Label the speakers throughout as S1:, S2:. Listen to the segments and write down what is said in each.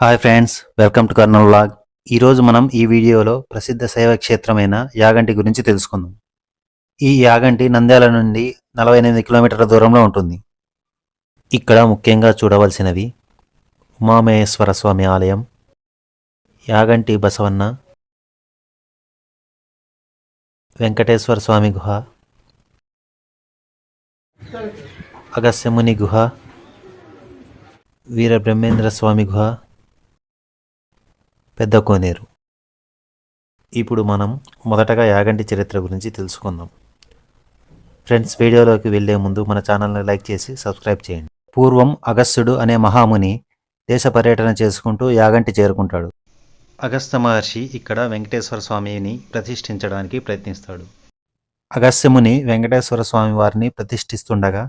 S1: Hi friends welcome to Kurnool log ఈరోజు మనం ఈ వీడియోలో ప్రసిద్ధ శైవ క్షేత్రమైన యాగంటి గురించి తెలుసుకుందాం. ఈ యాగంటి నంద్యాల నుండి నలభై ఎనిమిది కిలోమీటర్ల దూరంలో ఉంటుంది. ఇక్కడ ముఖ్యంగా చూడవలసినవి ఉమామహేశ్వర స్వామి ఆలయం యాగంటి బసవన్న వెంకటేశ్వర స్వామి గుహ అగస్యముని గుహ వీర బ్రహ్మేంద్ర స్వామి గుహ పెద్ద కోనేరు. ఇప్పుడు మనం మొదటగా యాగంటి చరిత్ర గురించి తెలుసుకుందాం. ఫ్రెండ్స్ వీడియోలోకి వెళ్ళే ముందు మన ఛానల్ని లైక్ చేసి సబ్స్క్రైబ్ చేయండి. పూర్వం అగస్త్యుడు అనే మహాముని దేశ పర్యటన చేసుకుంటూ యాగంటి చేరుకుంటాడు. అగస్త్య మహర్షి ఇక్కడ వెంకటేశ్వర స్వామిని ప్రతిష్ఠించడానికి ప్రయత్నిస్తాడు. అగస్త్యముని వెంకటేశ్వర స్వామి వారిని ప్రతిష్ఠిస్తుండగా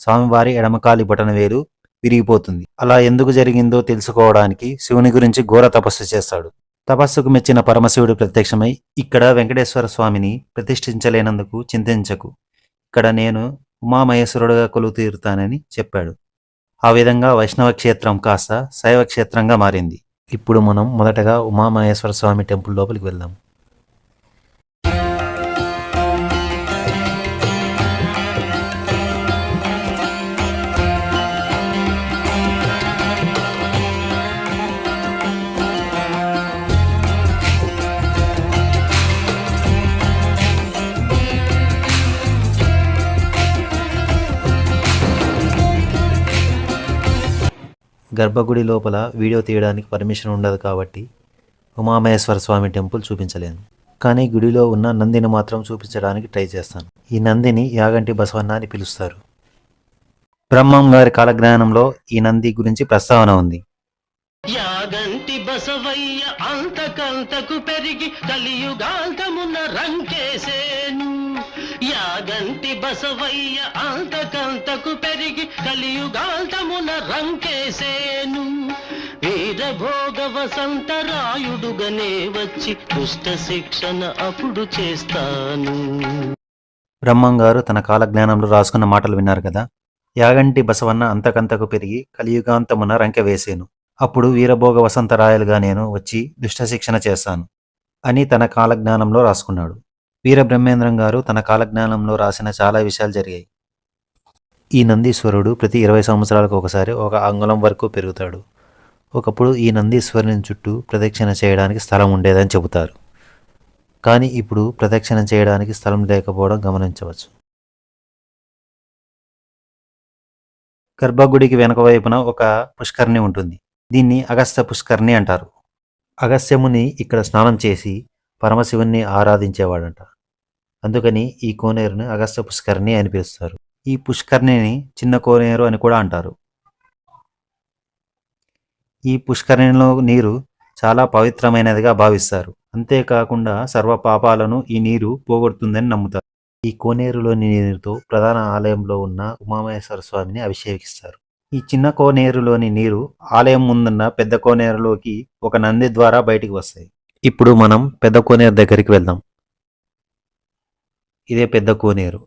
S1: స్వామివారి ఎడమకాలి బొటన వేలు విరిగిపోతుంది. అలా ఎందుకు జరిగిందో తెలుసుకోవడానికి శివుని గురించి ఘోర తపస్సు చేస్తాడు. తపస్సుకు మెచ్చిన పరమశివుడు ప్రత్యక్షమై ఇక్కడ వెంకటేశ్వర స్వామిని ప్రతిష్ఠించలేనందుకు చింతించకు. ఇక్కడ నేను ఉమామహేశ్వరుడుగా కొలువు తీరుతానని చెప్పాడు. ఆ విధంగా వైష్ణవ క్షేత్రం కాస్త శైవ క్షేత్రంగా మారింది. ఇప్పుడు మనం మొదటగా ఉమామహేశ్వర స్వామి టెంపుల్ లోపలికి వెళ్దాం. గర్భగుడి లోపల వీడియో తీయడానికి పర్మిషన్ ఉండదు కాబట్టి ఉమామహేశ్వర స్వామి టెంపుల్ చూపించలేను కానీ గుడిలో ఉన్న నందిని మాత్రం చూపించడానికి ట్రై చేస్తాను. ఈ నందిని యాగంటి బసవన్న అని పిలుస్తారు. బ్రహ్మం గారి కాలజ్ఞానంలో ఈ నంది గురించి ప్రస్తావన ఉంది.
S2: యాగంటి బసవయ్య అంతకంతకు పెరిగి కలియుగాంతమున్న రంకేసేను యాగంటి బసవయ్య అంతకంతకు పెరిగి కలియుగాల్తమున రంకేసేను. వీరభోగ వసంతరాయుడుగనే వచ్చి దుష్ట శిక్షణ అప్పుడు చేస్తాను.
S1: బ్రహ్మం గారు తన కాలజ్ఞానంలో రాసుకున్న మాటలు విన్నారు కదా? యాగంటి బసవన్న అంతకంతకు పెరిగి కలియుగాంతమున రంకె వేసేను అప్పుడు వీరభోగ వసంతరాయలుగా నేను వచ్చి దుష్టశిక్షణ చేస్తాను అని తన కాలజ్ఞానంలో రాసుకున్నాడు. వీర బ్రహ్మేంద్రం గారు తన కాలజ్ఞానంలో రాసిన చాలా విషయాలు జరిగాయి. ఈ నందీశ్వరుడు ప్రతి ఇరవై సంవత్సరాలకు ఒకసారి ఒక అంగుళం వరకు పెరుగుతాడు. ఒకప్పుడు ఈ నందీశ్వరుని చుట్టూ ప్రదక్షిణ చేయడానికి స్థలం ఉండేదని చెబుతారు. కానీ ఇప్పుడు ప్రదక్షిణ చేయడానికి స్థలం లేకపోవడం గమనించవచ్చు. గర్భగుడికి వెనక వైపున ఒక పుష్కరిణి ఉంటుంది. దీన్ని అగస్త్య పుష్కరిణి అంటారు. అగస్త్యముని ఇక్కడ స్నానం చేసి పరమశివుణ్ణి ఆరాధించేవాడంట. అందుకని ఈ కోనేరుని అగస్త్య పుష్కరిణి అని పిలుస్తారు. ఈ పుష్కరిణిని చిన్న కోనేరు అని కూడా అంటారు. ఈ పుష్కరిణిలో నీరు చాలా పవిత్రమైనదిగా భావిస్తారు. అంతేకాకుండా సర్వ పాపాలను ఈ నీరు పోగొడుతుందని నమ్ముతారు. ఈ కోనేరులోని నీరుతో ప్రధాన ఆలయంలో ఉన్న ఉమామహేశ్వర స్వామిని అభిషేకిస్తారు. ఈ చిన్న కోనేరులోని నీరు ఆలయం ముందున్న పెద్ద కోనేరులోకి ఒక నంది ద్వారా బయటికి వస్తాయి. ఇప్పుడు మనం పెద్ద కోనేరు దగ్గరికి వెళ్దాం. ఇదే పెద్ద కోనేరు.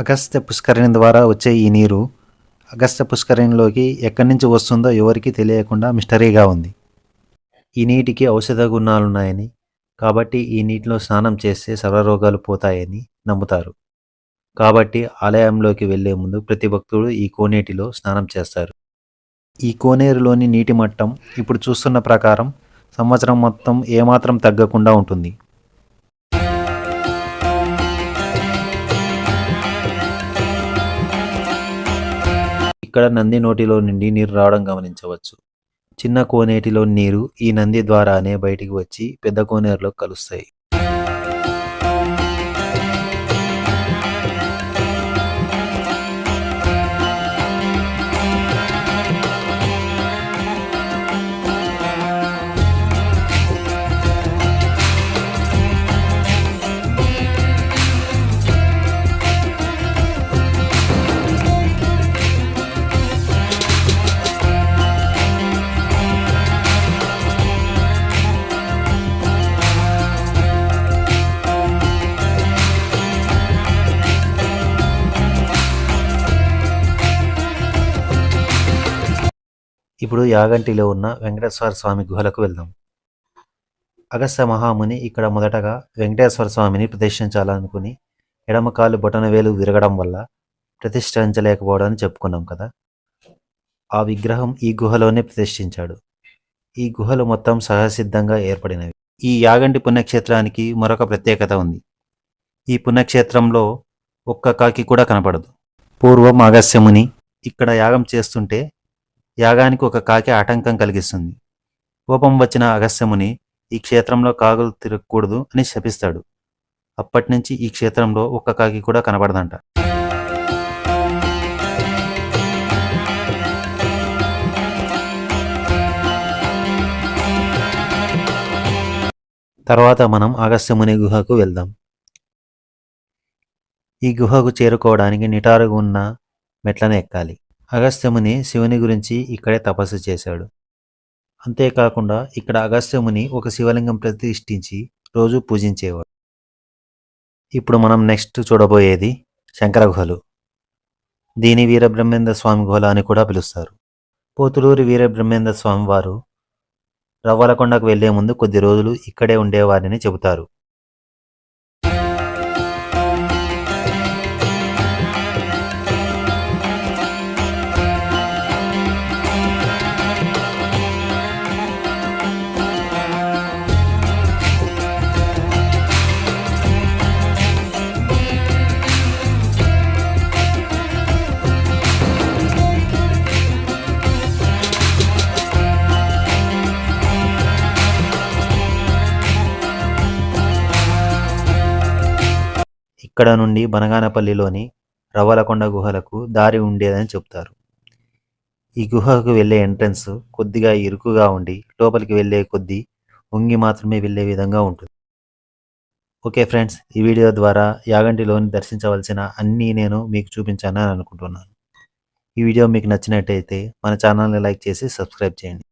S1: అగస్త్య పుష్కరిణి ద్వారా వచ్చే ఈ నీరు అగస్త్య పుష్కరిణిలోకి ఎక్కడి నుంచి వస్తుందో ఎవరికీ తెలియకుండా మిస్టరీగా ఉంది. ఈ నీటికి ఔషధ గుణాలున్నాయని కాబట్టి ఈ నీటిలో స్నానం చేస్తే సర్వరోగాలు పోతాయని నమ్ముతారు. కాబట్టి ఆలయంలోకి వెళ్ళే ముందు ప్రతి భక్తుడు ఈ కోనేటిలో స్నానం చేస్తారు. ఈ కోనేరులోని నీటి మట్టం ఇప్పుడు చూస్తున్న ప్రకారం సంవత్సరం మొత్తం ఏమాత్రం తగ్గకుండా ఉంటుంది. ఇక్కడ నంది నోటిలో నుండి నీరు రావడం గమనించవచ్చు. చిన్న కోనేటిలో నీరు ఈ నంది ద్వారానే బయటికి వచ్చి పెద్ద కోనేరులో కలుస్తాయి. ఇప్పుడు యాగంటిలో ఉన్న వెంకటేశ్వర స్వామి గుహలకు వెళ్దాం. అగస్త్య మహాముని ఇక్కడ మొదటగా వెంకటేశ్వర స్వామిని ప్రతిష్ఠించాలనుకుని ఎడమకాలు బొటనవేలు విరగడం వల్ల ప్రతిష్ఠించలేకపోవడాన్ని చెప్పుకున్నాం కదా. ఆ విగ్రహం ఈ గుహలోనే ప్రతిష్ఠించాడు. ఈ గుహలు మొత్తం సహసిద్ధంగా ఏర్పడినవి. ఈ యాగంటి పుణ్యక్షేత్రానికి మరొక ప్రత్యేకత ఉంది. ఈ పుణ్యక్షేత్రంలో ఒక్క కాకి కూడా కనపడదు. పూర్వం అగస్యముని ఇక్కడ యాగం చేస్తుంటే యాగానికి ఒక కాకి ఆటంకం కలిగిస్తుంది. కోపం వచ్చిన అగస్త్యముని ఈ క్షేత్రంలో కాకులు తిరగకూడదు అని శపిస్తాడు. అప్పటి నుంచి ఈ క్షేత్రంలో ఒక్క కాకి కూడా కనబడదంట. తర్వాత మనం అగస్త్యముని గుహకు వెళ్దాం. ఈ గుహకు చేరుకోవడానికి నిటారుగా ఉన్న మెట్లను ఎక్కాలి. అగస్త్యముని శివుని గురించి ఇక్కడే తపస్సు చేశాడు. అంతేకాకుండా ఇక్కడ అగస్త్యముని ఒక శివలింగం ప్రతిష్ఠించి రోజు పూజించేవాడు. ఇప్పుడు మనం నెక్స్ట్ చూడబోయేది శంకర గుహలు దీని వీరబ్రహ్మేంద్ర స్వామి గుహలు అని కూడా పిలుస్తారు. పోతులూరి వీరబ్రహ్మేంద్ర స్వామి వారు రవ్వలకొండకు వెళ్ళే ముందు కొద్ది రోజులు ఇక్కడే ఉండేవారని చెబుతారు. ఇక్కడ నుండి బనగానపల్లిలోని రవ్వలకొండ గుహలకు దారి ఉండేదని చెప్తారు ఈ గుహకు వెళ్ళే ఎంట్రన్స్ కొద్దిగా ఇరుకుగా ఉండి లోపలికి వెళ్ళే కొద్దీ వంగి మాత్రమే వెళ్ళే విధంగా ఉంటుంది. ఓకే ఫ్రెండ్స్ ఈ వీడియో ద్వారా యాగంటిలోని దర్శించవలసిన అన్నీ నేను మీకు చూపించానని అనుకుంటున్నాను. ఈ వీడియో మీకు నచ్చినట్టయితే మన ఛానల్ని లైక్ చేసి సబ్స్క్రైబ్ చేయండి.